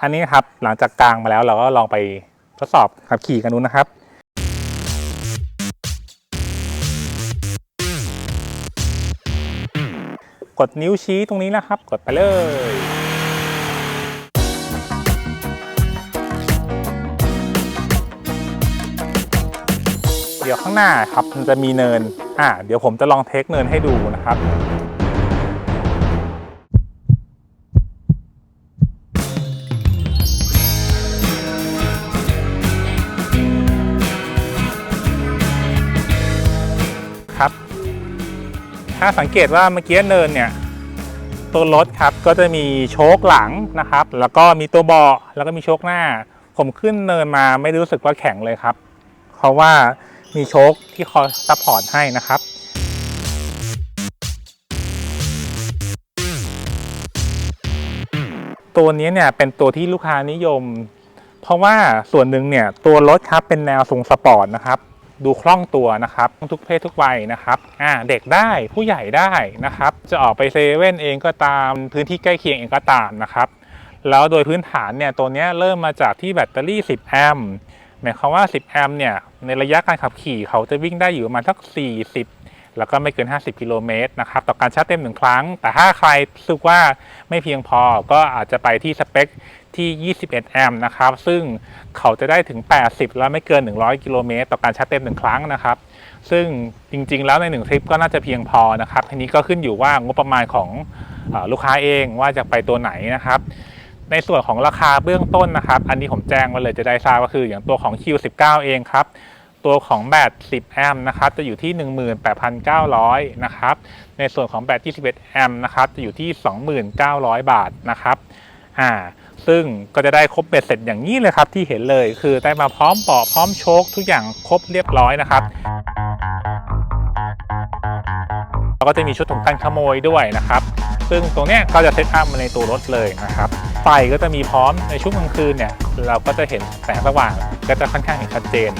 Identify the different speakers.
Speaker 1: อันนี้ครับหลังจากกลางมาแล้วเราก็ลองไปทดสอบขับขี่กันดูนะครับกดนิ้วชี้ตรงนี้นะครับ กดไปเลย เดี๋ยวข้างหน้าครับมันจะมีเนิน อ่า เดี๋ยวผมจะลองเทคเนินให้ดูนะครับ ถ้าสังเกตว่าเมื่อกี้เนินเนี่ยตัวรถครับก็จะมีโชคหลังนะครับ แล้วก็มีตัวเบาะแล้วก็มีโชคหน้า ผมขึ้นเนินมาไม่รู้สึกว่าแข็งเลยครับ เพราะว่ามีโชคที่คอยซัพพอร์ตให้นะครับตัวนี้เนี่ยเป็นตัวที่ลูกค้านิยม เพราะว่าส่วนหนึ่งเนี่ยตัวรถครับเป็นแนวทรงสปอร์ตนะครับ ดูคล่องตัวนะครับทุกเพศทุกวัยนะครับอ่าเด็กได้ผู้ใหญ่ได้นะครับ จะออกไปเซเว่นเองก็ตามพื้นที่ใกล้เคียงเองก็ตามนะครับ แล้วโดยพื้นฐานเนี่ยตัวนี้เริ่มมาจากที่แบตเตอรี่ 10 แอมป์หมายความว่า 10 แอมป์เนี่ยในระยะการขับขี่เขาจะวิ่งได้อยู่ประมาณสัก 40 แล้วก็ไม่เกิน 50 กิโลเมตรนะครับต่อการชาร์จเต็มหนึ่งครั้ง แต่ถ้าใครรู้สึกว่าไม่เพียงพอก็อาจจะไปที่สเปคที่ 21 แอมป์นะครับ ซึ่งเขาจะได้ถึง 80 แล้วไม่เกิน 100 กิโลเมตรต่อการชาร์จเต็มหนึ่งครั้งนะครับ ซึ่งจริง ๆ แล้วในหนึ่งทริปก็น่าจะเพียงพอนะครับทีนี้ก็ขึ้นอยู่ว่างบประมาณของอลูกค้าเองว่าจะไปตัวไหนนะครับ ในส่วนของราคาเบื้องต้นนะครับ อันนี้ผมแจ้งไว้เลยจะได้ทราบก็คืออย่างตัวของ Q19 เองครับ ตัวของแบต 10 แอมป์นะครับ จะอยู่ที่ 18,900 นะครับ ในส่วนของแบต 21 แอมป์นะครับ จะอยู่ที่ 2,900 บาทนะครับ อ่า ซึ่งก็จะได้ครบเบ็ดเสร็จอย่างนี้เลยครับที่เห็นเลย คือได้มาพร้อมเบาะพร้อมโชคทุกอย่างครบเรียบร้อยนะครับแล้วก็จะมีชุดของกันขโมยด้วยนะครับ ซึ่งตรงเนี้ยก็จะเซตอัพมาในตัวรถเลยนะครับ ไฟก็จะมีพร้อมในช่วงกลางคืนเนี่ย เราก็จะเห็นแสงสว่างก็จะค่อนข้างเห็นชัดเจน